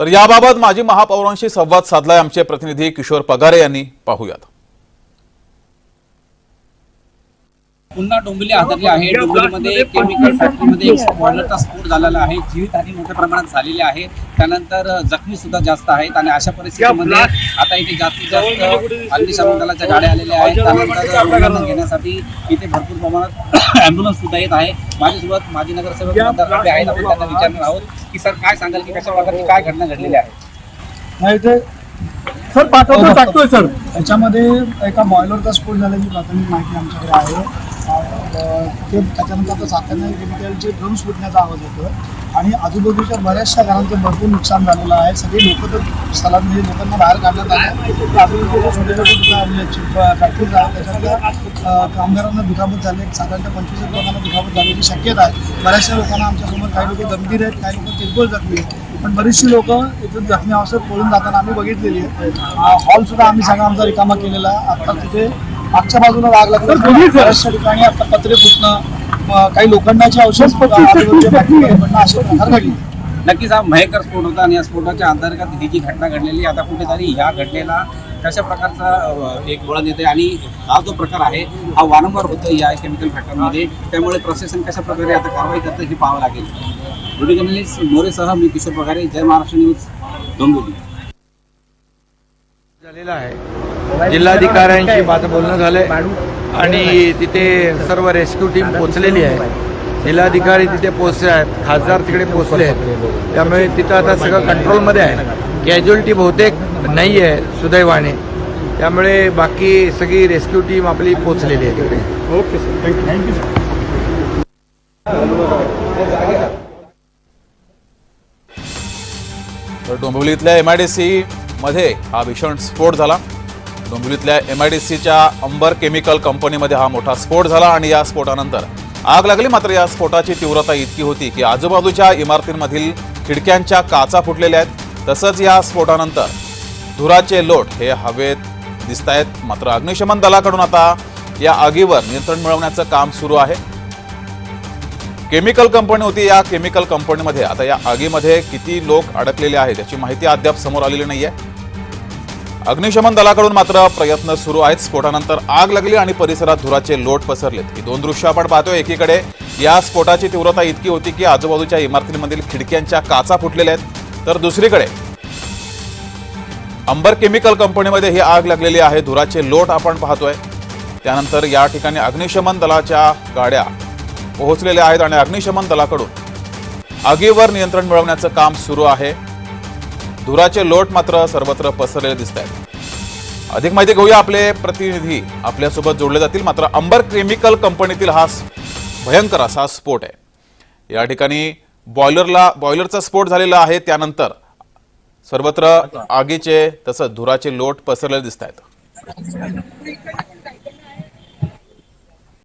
तर याबाबत माजी महापौरांशी संवाद साधलाय आमचे प्रतिनिधी किशोर पगारे यांनी. पाहूयात. पुन्हा डोंबिवली हादरली आहे. डोंबिवलीमध्ये केमिकल फॅक्टरीमध्ये एक बॉयलरचा स्फोट झालेला आहे. जीवितहानी मोठ्या प्रमाणात झालेली आहे. त्यानंतर जखमी सुद्धा जास्त आहेत आणि अशा परिस्थितीमध्ये आता इथे जास्तीत जास्त अग्निशमन दलाच्या गाड्या आलेल्या आहेत. त्यानंतर रुग्णांना घेण्यासाठी इथे भरपूर प्रमाणात अँब्युलन्स सुद्धा येत आहे. माझ्यासोबत माजी नगरसेवक आहेत. आपण त्यांना विचारणार आहोत. की सर काय सांगाल की कशा प्रकारची काय घटना घडलेली आहे? नाही ते सर पाठवतो टाकतोय सर. त्याच्यामध्ये एका बॉयलरचा स्फोट झाल्याची प्राथमिक माहिती आमच्याकडे आहे. ते त्याच्यानंतर आता सातत्याने केमिकलचे ड्रम फुटण्याचा आवाज येतो आणि आजूबाजूच्या बऱ्याचशा घरांचं भरपूर नुकसान झालेलं आहे. सगळी लोक तर स्थळात म्हणजे लोकांना बाहेर काढण्यात आले आजूबाजूच्या छोटे छोटे दुकान फॅक्टरीज आहेत त्याच्यातल्या अं, कामगारांना दुखापत झाली. साधारणतः पंचवीस लोकांना दुखापत झाल्याची शक्यता आहे. बऱ्याचशा लोकांना आमच्यासमोर काही लोक गंभीर आहेत काही लोक किरकोळ जखमी आहेत. पण बरीचशी लोक इथून जखमी अवस्थेत पळून जाताना आम्ही बघितलेली आहे. हॉल सुद्धा आम्ही सगळा आमचा रिकामा केलेला आहे. आता तिथे मागच्या बाजूला आग लागली. बऱ्याचशा ठिकाणी आता पत्रे फुटणं काही प्रकार घडले नक्कीच हा भयंकर स्फोट होता आणि या स्फोटाच्या अंतर्गत ही जी घटना घडलेली आता कुठेतरी ह्या घटनेला कशा प्रकारचा एक वळण येते आणि हा जो प्रकार आहे हा वारंवार होतो या केमिकल फॅक्टरीमध्ये त्यामुळे प्रशासन कशा प्रकारे आता कारवाई करतं हे पाहावं लागेल. व्हिडिओ जर्नलिस्ट मोरेसह मी किशोर पगारे जय महाराष्ट्र न्यूज डोंबिवली झालेला आहे. जिल्हाधिकाऱ्यांशी माझं बोलणं झालंय. आणि तिथे सर्व रेस्क्यू टीम पोचलेली आहे. जिल्हाधिकारी तिथे पोचले आहेत. खासदार तिकडे पोचले आहेत. त्यामुळे तिथं आता सगळं कंट्रोलमध्ये आहे. कॅज्युअलिटी बहुतेक नाही आहे सुदैवाने. त्यामुळे बाकी सगळी रेस्क्यू टीम आपली पोचलेली आहे तिकडे. Okay sir thank you thank you sir तर डोंबिवलीतल्या एम आय डी सी मध्ये हा भीषण स्फोट झाला. डोंबिवलीतल्या एम आय डी सीच्या अंबर केमिकल कंपनीमध्ये हा मोठा स्फोट झाला आणि या स्फोटानंतर आग लागली. मात्र या स्फोटाची तीव्रता इतकी होती की आजूबाजूच्या इमारतींमधील खिडक्यांच्या काचा फुटलेल्या आहेत. तसंच या स्फोटानंतर धुराचे लोट हे हवेत दिसत आहेत. मात्र अग्निशमन दलाकडून आता या आगीवर नियंत्रण मिळवण्याचं काम सुरू आहे. केमिकल कंपनी होती. या केमिकल कंपनीमध्ये आता या आगीमध्ये किती लोक अडकलेले आहेत याची माहिती अद्याप समोर आलेली नाही आहे अग्निशमन दलाकडून मात्र प्रयत्न सुरू आहेत. स्फोटानंतर आग लागली आणि परिसरात धुराचे लोट पसरलेत. ही दोन दृश्य आपण पाहतोय. एकीकडे या स्फोटाची तीव्रता इतकी होती की आजूबाजूच्या इमारतींमधील खिडक्यांच्या काचा फुटलेल्या आहेत. तर दुसरीकडे अंबर केमिकल कंपनीमध्ये ही आग लागलेली आहे. धुराचे लोट आपण पाहतोय. त्यानंतर या ठिकाणी अग्निशमन दलाच्या गाड्या पोहोचलेल्या आहेत आणि अग्निशमन दलाकडून आगीवर नियंत्रण मिळवण्याचं काम सुरू आहे. धुराचे लोट मात्र सर्वत्र पसरलेले दिसत आहेत अधिक माहिती घेऊया आपले प्रतिनिधी. आपल्यासोबत जोडले जातील मात्र अंबर केमिकल कंपनीतील हा भयंकर असा स्फोट आहे. या ठिकाणी बॉयलरला बॉयलरचा स्फोट झालेला आहे. त्यानंतर सर्वत्र आगीचे तसंच धुराचे लोट पसरलेले दिसत आहेत